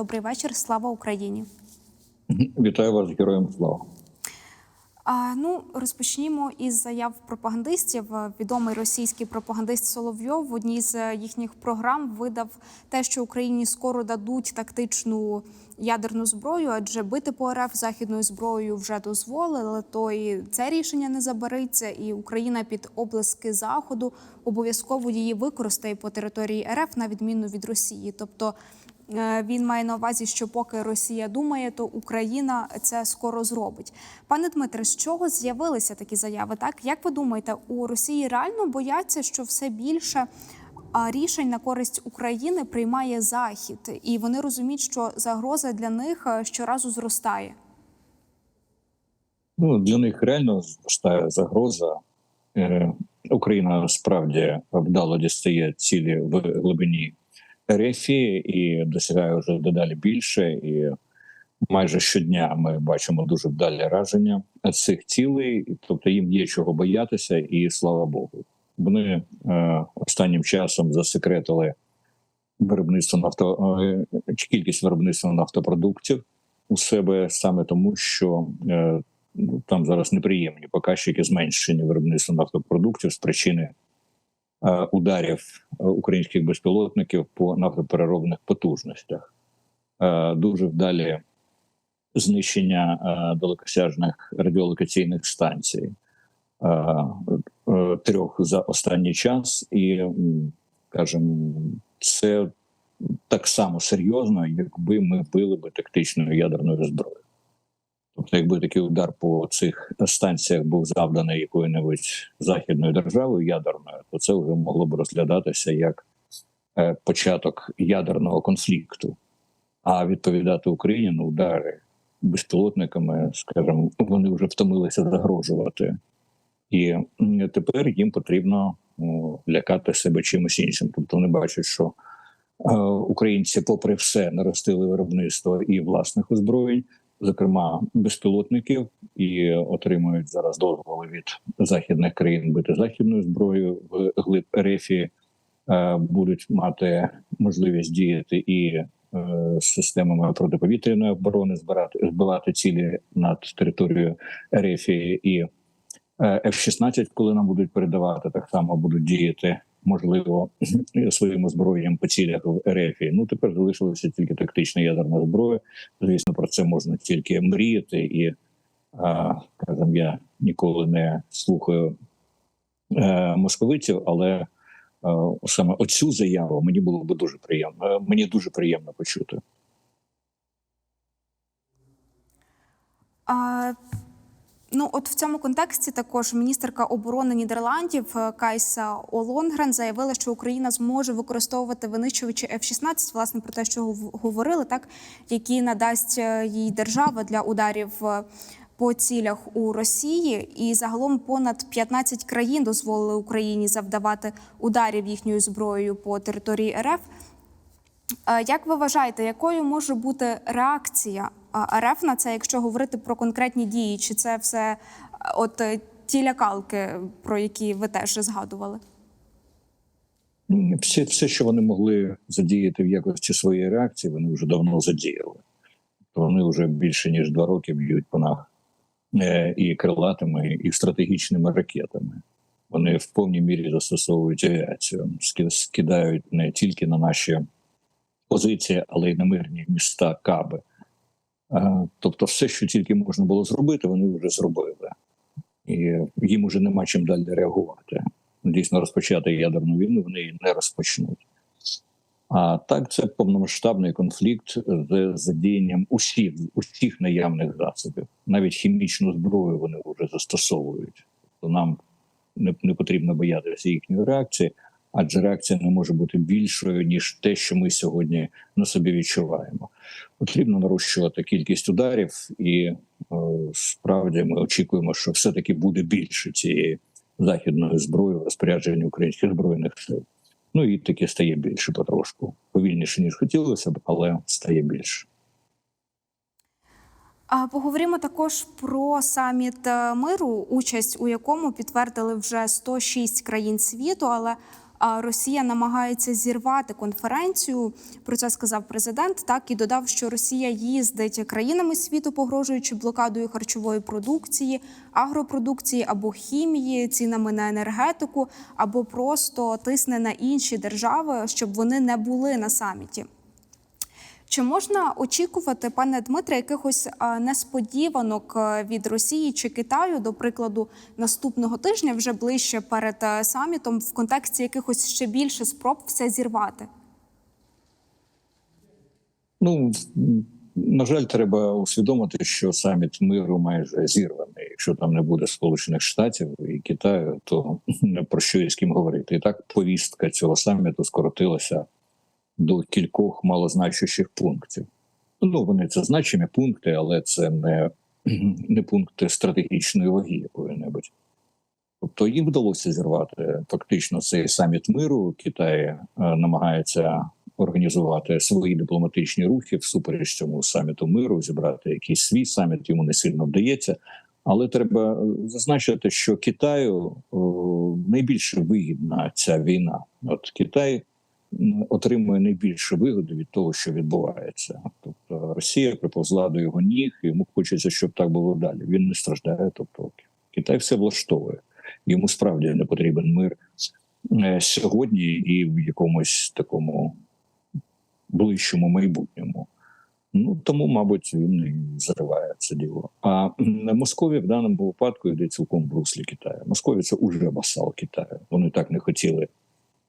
Добрий вечір. Слава Україні. Вітаю вас, героям слава. А, ну розпочнімо із заяв пропагандистів. Відомий російський пропагандист Соловйов в одній з їхніх програм видав те, що Україні скоро дадуть тактичну ядерну зброю, адже бити по РФ західною зброєю вже дозволили. То і це рішення не забариться, і Україна під облески заходу обов'язково її використає по території РФ на відміну від Росії. Тобто Він має на увазі, що поки Росія думає, то Україна це скоро зробить. Пане Дмитре, з чого з'явилися такі заяви? Так як ви думаєте, у Росії реально бояться, що все більше рішень на користь України приймає Захід, і вони розуміють, що загроза для них е, щоразу зростає. Ну для них реально зростає загроза. Е, Україна справді вдало дістає цілі в глибині Рефі і досягає вже дедалі більше. І майже щодня ми бачимо дуже вдалі раження цих цілей, тобто їм є чого боятися, і слава Богу. Вони е, останнім часом засекретили виробництво нафто е, кількість виробництва нафтопродуктів у себе саме тому, що е, там зараз неприємні показчики зменшення виробництва нафтопродуктів з причини ударів українських безпілотників по нафтопереробних потужностях. Е, дуже вдалі знищення е, далекосяжних радіолокаційних станцій е, е, трьох за останній час, і кажемо, це так само серйозно, якби ми били би тактичною ядерною зброєю. Тобто, якби такий удар по цих станціях був завданий якою-небудь західною державою ядерною, то це вже могло б розглядатися як е, початок ядерного конфлікту. А відповідати Україні на удари безпілотниками, скажімо, вони вже втомилися загрожувати, і тепер їм потрібно лякати себе чимось іншим. Тобто вони бачать, що е, українці, попри все, наростили виробництво і власних озброєнь, зокрема безпілотників, і отримують зараз дозволи від західних країн бити західною зброєю в глиб Рефі, е, будуть мати можливість діяти і е, з системами протиповітряної оборони, збирати збивати цілі над територією Рефі і е, F-16, коли нам будуть передавати, так само будуть діяти. Можливо, своїм озброєнням по цілях в РФ. Ну тепер залишилася тільки тактична ядерна зброя. Звісно, про це можна тільки мріяти, і кажем, я ніколи не слухаю е, московитів, але е, саме оцю заяву мені було би дуже приємно. е, Мені дуже приємно почути. А, ну, от в цьому контексті також міністерка оборони Нідерландів е, Кайса Олонгрен заявила, що Україна зможе використовувати винищувачі F-16, власне про те, що гов- говорили, так які надасть е, їй держава для ударів. е, По цілях у Росії і загалом понад 15 країн дозволили Україні завдавати ударів їхньою зброєю по території РФ. Як ви вважаєте, якою може бути реакція РФ на це, якщо говорити про конкретні дії? Чи це все е, от е, ті лякалки, про які ви теж згадували? Все, все, що вони могли задіяти в якості своєї реакції, вони вже давно задіяли. Вони вже більше ніж два роки б'ють по нас е, і крилатими, і стратегічними ракетами. Вони в повній мірі застосовують авіацію, скидають не тільки на наші позиції, але й на мирні міста Каби. Тобто, все, що тільки можна було зробити, вони вже зробили. І їм уже нема чим далі реагувати дійсно розпочати ядерну війну, вони її не розпочнуть. А так, це повномасштабний конфлікт з задіянням усіх усіх наявних засобів. Навіть хімічну зброю вони вже застосовують. Нам не, не потрібно боятися їхньої реакції, адже реакція не може бути більшою ніж те, що ми сьогодні на собі відчуваємо. Потрібно нарощувати кількість ударів, і е, справді ми очікуємо, що все-таки буде більше цієї західної зброї в розпорядженні українських збройних сил. Ну і таке стає більше потрошку. Повільніше ніж хотілося б, але стає більше. Поговоримо також про саміт е, миру, участь у якому підтвердили вже 106 країн світу. Але Росія намагається зірвати конференцію. Про це сказав президент. Так і додав, що Росія їздить країнами світу, погрожуючи блокадою харчової продукції, агропродукції або хімії, цінами на енергетику, або просто тисне на інші держави, щоб вони не були на саміті. Чи можна очікувати, пане Дмитре, якихось несподіванок е, від Росії чи Китаю, до прикладу, наступного тижня, вже ближче перед е, самітом, в контексті якихось ще більше спроб все зірвати? Ну на жаль, треба усвідомити, що саміт миру майже зірваний. Якщо там не буде Сполучених Штатів і Китаю, то про що і з ким говорити. І так повістка цього саміту скоротилася до кількох малозначущих пунктів. Ну вони це значимі пункти, але це не, не пункти стратегічної ваги якої-небудь. Тобто їм вдалося зірвати фактично цей саміт миру. Китай е, намагається організувати свої дипломатичні рухи всупереч цьому саміту миру, зібрати якийсь свій саміт. Йому не сильно вдається. Але треба е, зазначити, що Китаю о, найбільше вигідна ця війна. От Китай отримує найбільше вигоди від того, що відбувається. Тобто Росія приповзла до його ніг, йому хочеться, щоб так було далі. Він не страждає. Тобто Китай все влаштовує. Йому справді не потрібен мир е, сьогодні і в якомусь такому ближчому майбутньому. Ну тому, мабуть, він і зариває це діло. А Московія в даному випадку йде цілком в руслі Китаю. Московія це уже васал Китаю. Вони так не хотіли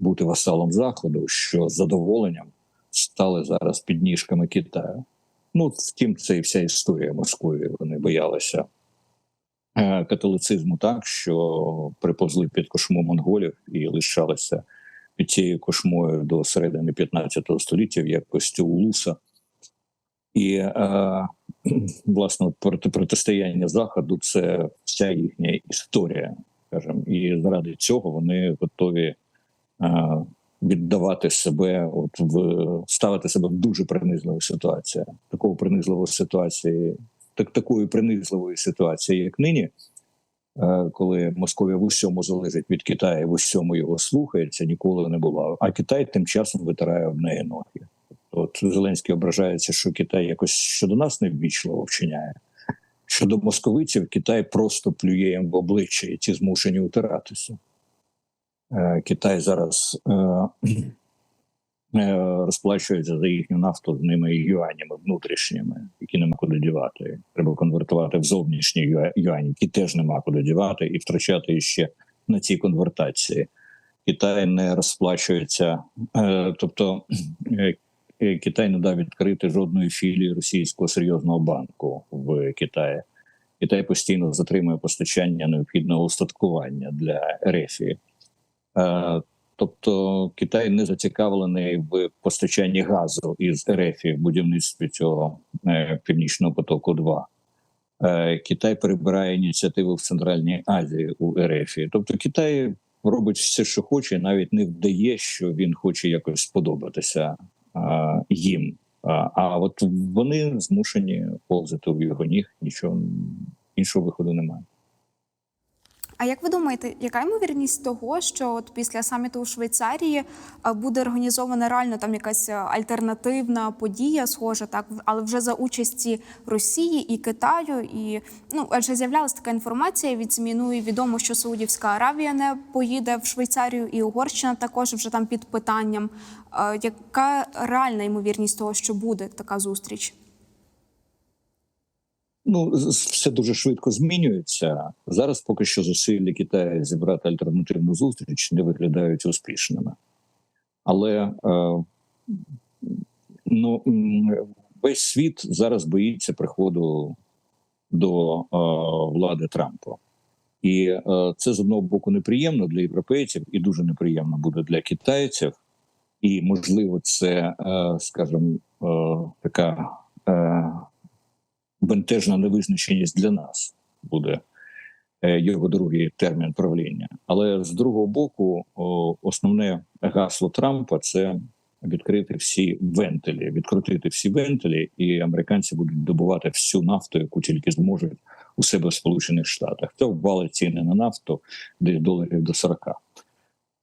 бути васалом Заходу, що з задоволенням стали зараз підніжками Китаю. Ну, втім, це і вся історія Московії. Вони боялися е, католицизму так, що приповзли під кошму монголів і лишалися під цією кошмою до середини 15 століття в якості улуса. І е, власне проти протистояння заходу це вся їхня історія, скажімо. і заради цього вони готові віддавати себе, от в ставити себе в дуже принизливу ситуацію. Такого принизливої ситуації, так такої принизливої ситуації, як нині, е, коли Московія в усьому залежить від Китаю, в усьому його слухається, ніколи не було. А Китай тим часом витирає в неї ноги. От Зеленський ображається, що Китай якось щодо нас неввічливо вчиняє. Щодо московитів, Китай просто плює їм в обличчя, і ті змушені утиратися. Е, Китай зараз е, е, розплачується за їхню нафту з ними юанями внутрішніми, які нема куди дівати. Треба конвертувати в зовнішні юані, які теж нема куди дівати, і втрачати ще на цій конвертації. Китай не розплачується, тобто Китай не дав відкрити жодної філії російського серйозного банку в Китаї. Китай постійно затримує постачання необхідного устаткування для Ерефії. Е, Тобто Китай не зацікавлений в постачанні газу із РФ в будівництві цього е, північного потоку. 2 Е, Китай перебирає ініціативу в Центральній Азії у РФ. Тобто Китай робить все, що хоче, навіть не вдає, що він хоче якось сподобатися їм. А от вони змушені повзати в його ніг, нічого іншого виходу немає. А як ви думаєте, яка ймовірність того, що от після саміту у Швейцарії е, буде організована реально там якась е, альтернативна подія, схожа, так але вже за участі Росії і Китаю? І ну адже з'являлася така інформація від ЗМІ, ну і відомо, що Саудівська Аравія не поїде в Швейцарію, і Угорщина також вже там під питанням. Е, Яка реальна ймовірність того, що буде така зустріч? Ну, все дуже швидко змінюється. Зараз поки що зусилля Китаю зібрати альтернативну зустріч не виглядають успішними. Але е, ну, весь світ зараз боїться приходу до е, влади Трампа. І е, це з одного боку неприємно для європейців, і дуже неприємно буде для китайців. І можливо, це, е, скажімо, е, така. Е, бентежна невизначеність для нас буде е, його другий термін правління. Але з другого боку, основне гасло Трампа це відкрити всі вентилі, відкрутити всі вентилі, і американці будуть добувати всю нафту, яку тільки зможуть у себе в Сполучених Штатах. Це ввалить ціни на нафту десь доларів до 40.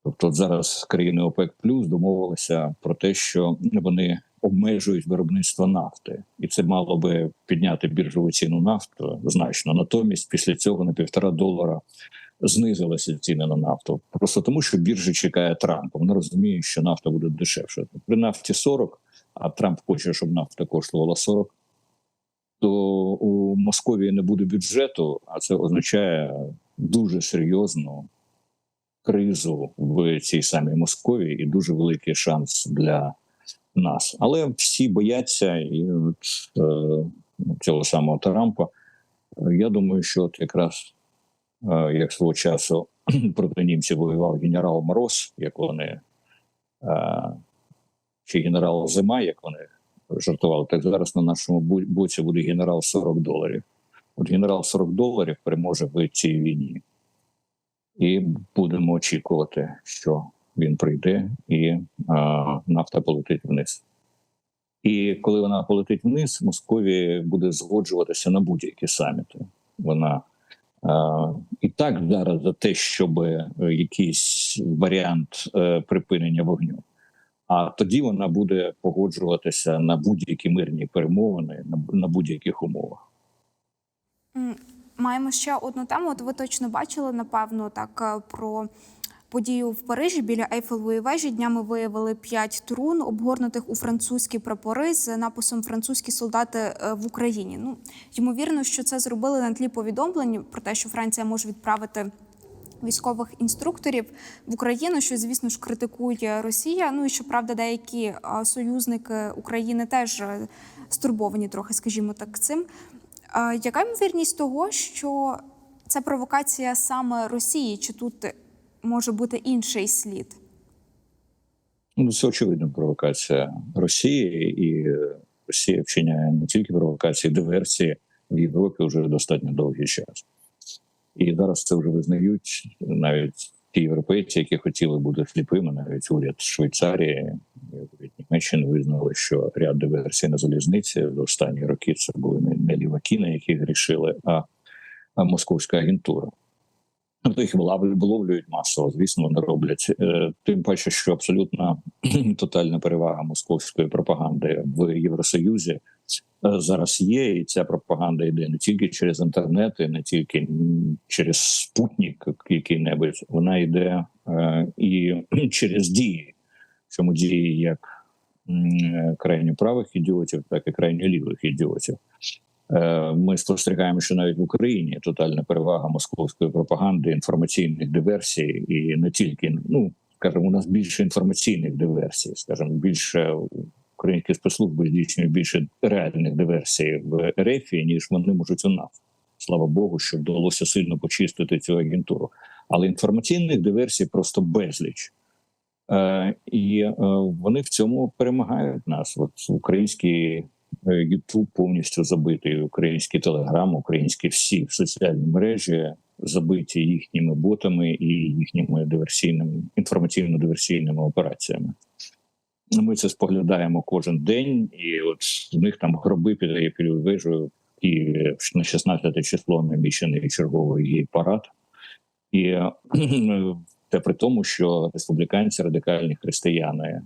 Тобто, зараз країни ОПЕК Плюс домовилися про те, що вони обмежують виробництво нафти, і це мало би підняти біржову ціну нафти значно. Натомість, після цього на півтора долара знизилися ціни на нафту. Просто тому, що біржа чекає Трампа. Вони розуміють, що нафта буде дешевше. При нафті 40, а Трамп хоче, щоб нафта коштувала 40, то у Московії не буде бюджету, а це означає дуже серйозну кризу в цій самій Московії і дуже великий шанс для нас. Але всі бояться і от, е, цього самого Трампа. Я думаю, що от якраз е, як свого часу проти німців воював генерал Мороз, як вони е, чи генерал Зима, як вони жартували, так зараз на нашому боці буде генерал 40 доларів. От генерал 40 доларів переможе в цій війні. І будемо очікувати, що він прийде, і а, нафта полетить вниз. І коли вона полетить вниз, Московія буде згоджуватися на будь-які саміти. Вона а, і так зараз за те, щоб е, якийсь варіант е, припинення вогню. А тоді вона буде погоджуватися на будь-які мирні перемовини на, на будь-яких умовах. Маємо ще одну тему. От ви точно бачили, напевно, так е, про подію в Парижі біля Ейфелевої вежі. Днями виявили п'ять трун, обгорнутих у французькі прапори з написом Французькі солдати е, в Україні. Ну ймовірно, що це зробили на тлі повідомлень про те, що Франція може відправити. Військових інструкторів в Україну, що звісно ж критикує Росія. Ну і щоправда, деякі е, союзники України теж е, стурбовані трохи, скажімо так, цим. Яка ймовірність того, що це провокація саме Росії, чи тут може бути інший слід? Ну, це очевидна провокація Росії, і Росія вчиняє не тільки провокації, диверсії в Європі вже достатньо довгий час. І зараз це вже визнають навіть ті європейці, які хотіли бути сліпими, навіть уряд Швейцарії, уряд Німеччини визнали, що ряд диверсій на залізниці в останні роки це були не, не ліваки, на яких грішили, а, а московська агентура. Тобто їх виловлюють масово, звісно, вони роблять. Е, Тим паче, що абсолютно тотальна перевага московської пропаганди в Євросоюзі е, зараз є, і ця пропаганда йде не тільки через інтернет, і не тільки через спутник який-небудь, вона йде е, і через дії, чому дії як крайньо правих ідіотів, так і крайньо лівих ідіотів. Е, Ми спостерігаємо, що навіть в Україні тотальна перевага московської пропаганди, інформаційних диверсій, і не тільки ну скажімо, у нас більше інформаційних диверсій, скажімо, більше українські спецслужби здійснюють більше реальних диверсій в РФ, ніж вони можуть у нас. Слава Богу, що вдалося сильно почистити цю агентуру. Але інформаційних диверсій просто безліч. Е, і е, вони в цьому перемагають нас. От український Ютуб повністю забитий, український телеграм, українські всі соціальні мережі забиті їхніми ботами і їхніми диверсійними інформаційно-диверсійними операціями. Ми це споглядаємо кожен день, і от в них там гроби під вежею в на 16 число наміщений черговий парад. І е, це при тому, що республіканці, радикальні християни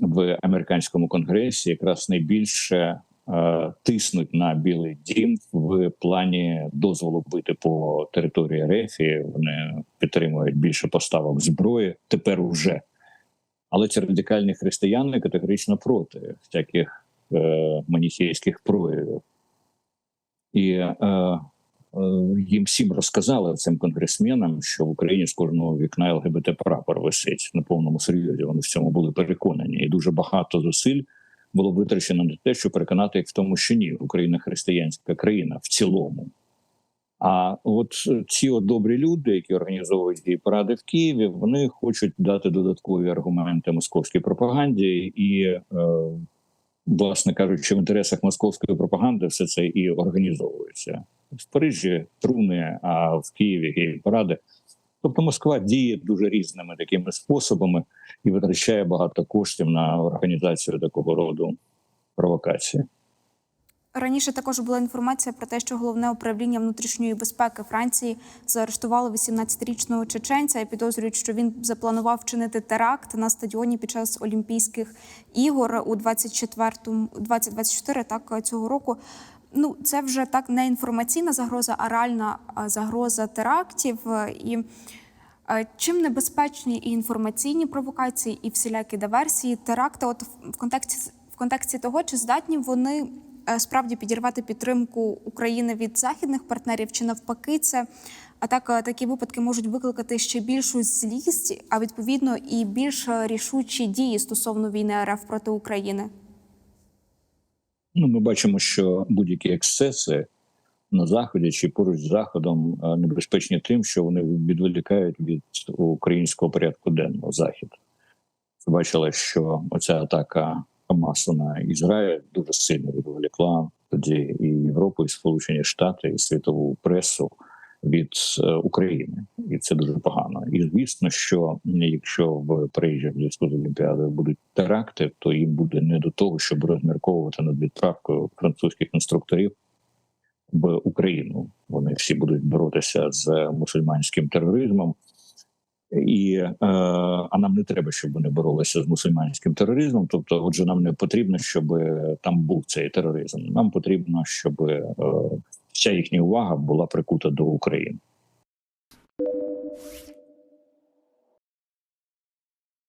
в американському конгресі якраз найбільше е, тиснуть на Білий Дім в плані дозволу бити по території РФ. І Вони підтримують більше поставок зброї тепер уже. Але ці радикальні християни категорично проти всяких е, маніхейських проявів. І е, їм всім розказали цим конгресменам, що в Україні з кожного вікна ЛГБТ прапор висить на повному серйозі. Вони в цьому були переконані, і дуже багато зусиль було витрачено на те, щоб переконати їх в тому, що ні, Україна християнська країна в цілому. А от ці от добрі люди, які організовують ці паради в Києві, вони хочуть дати додаткові аргументи московській пропаганді, і, е, власне кажучи, в інтересах московської пропаганди все це і організовується в Парижі труни, а в Києві гей паради. Тобто Москва діє дуже різними такими способами і витрачає багато коштів на організацію такого роду провокації. Раніше також була інформація про те, що головне управління внутрішньої безпеки Франції заарештувало 18-річного чеченця і підозрюють, що він запланував вчинити теракт на стадіоні під час Олімпійських ігор у 24-му 2024 так цього року. Ну, це вже так не інформаційна загроза, а реальна загроза терактів. Е, І е, чим небезпечні і інформаційні провокації, і всілякі диверсії, теракти, от в- контексті в контексті того, чи здатні вони е, справді підірвати підтримку України від західних партнерів, чи навпаки, це так такі випадки можуть викликати ще більшу злість, а відповідно і більш рішучі дії стосовно війни РФ проти України. Ну, ми бачимо, що будь-які ексцеси на заході чи поруч з заходом е, небезпечні тим, що вони відволікають від українського порядку денного захід. Бачила, що оця атака Хамасу на Ізраїль дуже сильно відволікла тоді і Європу, і Сполучені Штати, і світову пресу від е, України, і це дуже погано. І звісно, що якщо в Парижі в зв'язку з Олімпіадою будуть теракти, то їм буде не до того, щоб розмірковувати над відправкою французьких інструкторів в Україну. Вони всі будуть боротися з мусульманським тероризмом. І е, а нам не треба, щоб вони боролися з мусульманським тероризмом. Тобто, отже, нам не потрібно, щоб там був цей тероризм. Нам потрібно, щоб е, вся їхня увага була прикута до України.